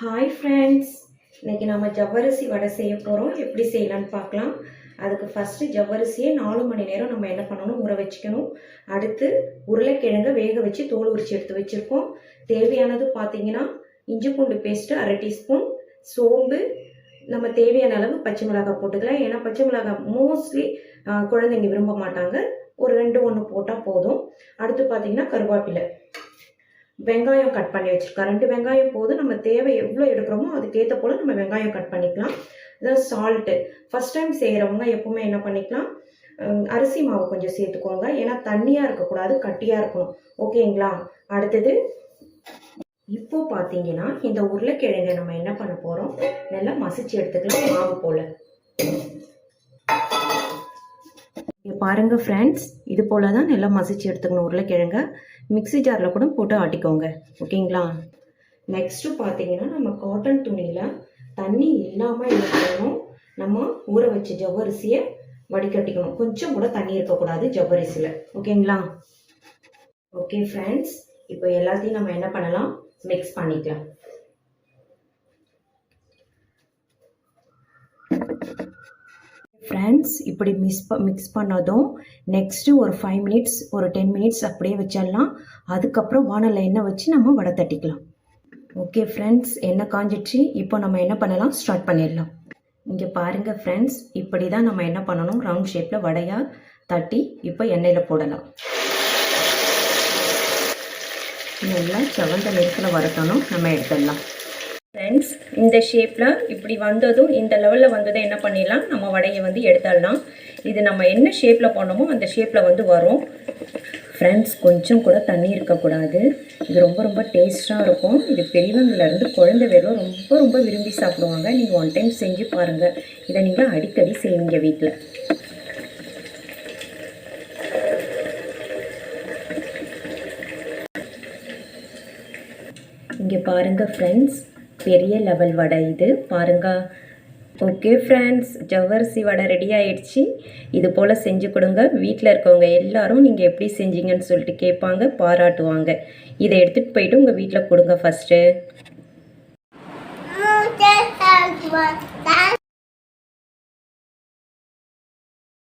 Hi friends இன்றைக்கி நம்ம ஜவ்வரிசி வடை செய்ய போகிறோம் எப்படி செய்யலாம்னு பார்க்கலாம். அதுக்கு ஃபஸ்ட்டு ஜவ்வரிசியை நாலு மணி நேரம் நம்ம என்ன பண்ணணும்? ஊற வச்சுக்கணும். அடுத்து உருளைக்கிழங்கை வேக வச்சு தோல் உரிச்சு எடுத்து வச்சுருக்கோம். தேவையானது பார்த்தீங்கன்னா இஞ்சி பூண்டு பேஸ்ட்டு அரை டீஸ்பூன் சோம்பு நம்ம தேவையான அளவு பச்சை மிளகாய் போட்டுக்கலாம். ஏன்னா பச்சை மிளகாய் மோஸ்ட்லி குழந்தைங்க விரும்ப மாட்டாங்க. ஒரு ரெண்டு ஒன்று போட்டால் போதும். அடுத்து பார்த்தீங்கன்னா கருவேப்பிலை. வெங்காயம் கட் பண்ணி வச்சுருக்கேன் ரெண்டு வெங்காயம் போதும் நம்ம தேவை எவ்வளோ எடுக்கிறோமோ அதுக்கேற்ற போல் நம்ம வெங்காயம் கட் பண்ணிக்கலாம். இதான் சால்ட்டு ஃபஸ்ட் டைம் செய்கிறவங்க எப்போவுமே என்ன பண்ணிக்கலாம்? அரிசி மாவு கொஞ்சம் சேர்த்துக்கோங்க. ஏன்னா தண்ணியாக இருக்கக்கூடாது கட்டியாக இருக்கணும். ஓகேங்களா அடுத்தது இப்போ பார்த்தீங்கன்னா இந்த உருளைக்கிழங்கை நம்ம என்ன பண்ண போகிறோம் நல்லா மசிச்சு எடுத்துக்கலாம் மாவு போல். இங்க பாருங்க ஃப்ரெண்ட்ஸ் இது போல தான் நல்லா மசிச்சு எடுத்துக்கணும் உருளைக்கிழங்க. மிக்ஸி ஜாரில் கூட போட்டு ஆட்டிக்கோங்க. ஓகேங்களா? நெக்ஸ்ட்டு பார்த்தீங்கன்னா நம்ம காட்டன் துணியில் தண்ணி இல்லாமல் இருக்கணும் நம்ம ஊற வச்ச ஜவ்வரிசியை வடிகட்டிக்கணும். கொஞ்சம் கூட தண்ணி இருக்கக்கூடாது ஜவ்வரிசியில். ஓகேங்களா? ஓகே ஃப்ரெண்ட்ஸ் இப்போ எல்லாத்தையும் நம்ம என்ன பண்ணலாம்? மிக்ஸ் பண்ணிக்கலாம். ஃப்ரெண்ட்ஸ் இப்படி மிஸ் ப மிக்ஸ் பண்ணதும் நெக்ஸ்ட்டு ஒரு ஃபைவ் மினிட்ஸ் ஒரு டென் மினிட்ஸ் அப்படியே வச்சிடலாம். அதுக்கப்புறம் வானல் எண்ணெய் வச்சு நம்ம வடை தட்டிக்கலாம். ஓகே ஃப்ரெண்ட்ஸ் எண்ணெய் காஞ்சிடுச்சு. இப்போ நம்ம என்ன பண்ணலாம்? ஸ்டார்ட் பண்ணிடலாம். இங்கே பாருங்கள் ஃப்ரெண்ட்ஸ் இப்படி தான் நம்ம என்ன பண்ணணும்? ரவுண்ட் ஷேப்பில் வடையாக தட்டி இப்போ எண்ணெயில் போடலாம். நல்லா செவந்த நிறத்தில் வரட்டணும் நம்ம எடுத்துடலாம். ஃப்ரெண்ட்ஸ் இந்த ஷேப்பில் இப்படி வந்ததும் இந்த லெவலில் வந்ததும் என்ன பண்ணிடலாம்? நம்ம வடையை வந்து எடுத்துடலாம். இது நம்ம என்ன ஷேப்பில் பண்ணோமோ அந்த ஷேப்பில் வந்து வரும். ஃப்ரெண்ட்ஸ் கொஞ்சம் கூட தண்ணி இருக்கக்கூடாது. இது ரொம்ப ரொம்ப டேஸ்ட்டாக இருக்கும். இது பெரியவங்கலேருந்து குழந்தை வரையும் ரொம்ப ரொம்ப விரும்பி சாப்பிடுவாங்க. நீங்கள் ஒன் டைம் செஞ்சு பாருங்கள் இதை நீங்கள் அடிக்கடி செய்வீங்க வீட்டில் இங்கே பாருங்கள் ஃப்ரெண்ட்ஸ் பெரிய லெவல் வடை இது. பாருங்க. ஓகே ஃப்ரெண்ட்ஸ் ஜவ்வரிசி வடை ரெடி ஆயிடுச்சு. இது போல் செஞ்சு கொடுங்க. வீட்டில் இருக்கவங்க எல்லாரும் நீங்கள் எப்படி செஞ்சீங்கன்னு சொல்லிட்டு கேட்பாங்க பாராட்டுவாங்க. இதை எடுத்துகிட்டு போயிட்டு உங்கள் வீட்டில் கொடுங்க ஃபஸ்ட்டு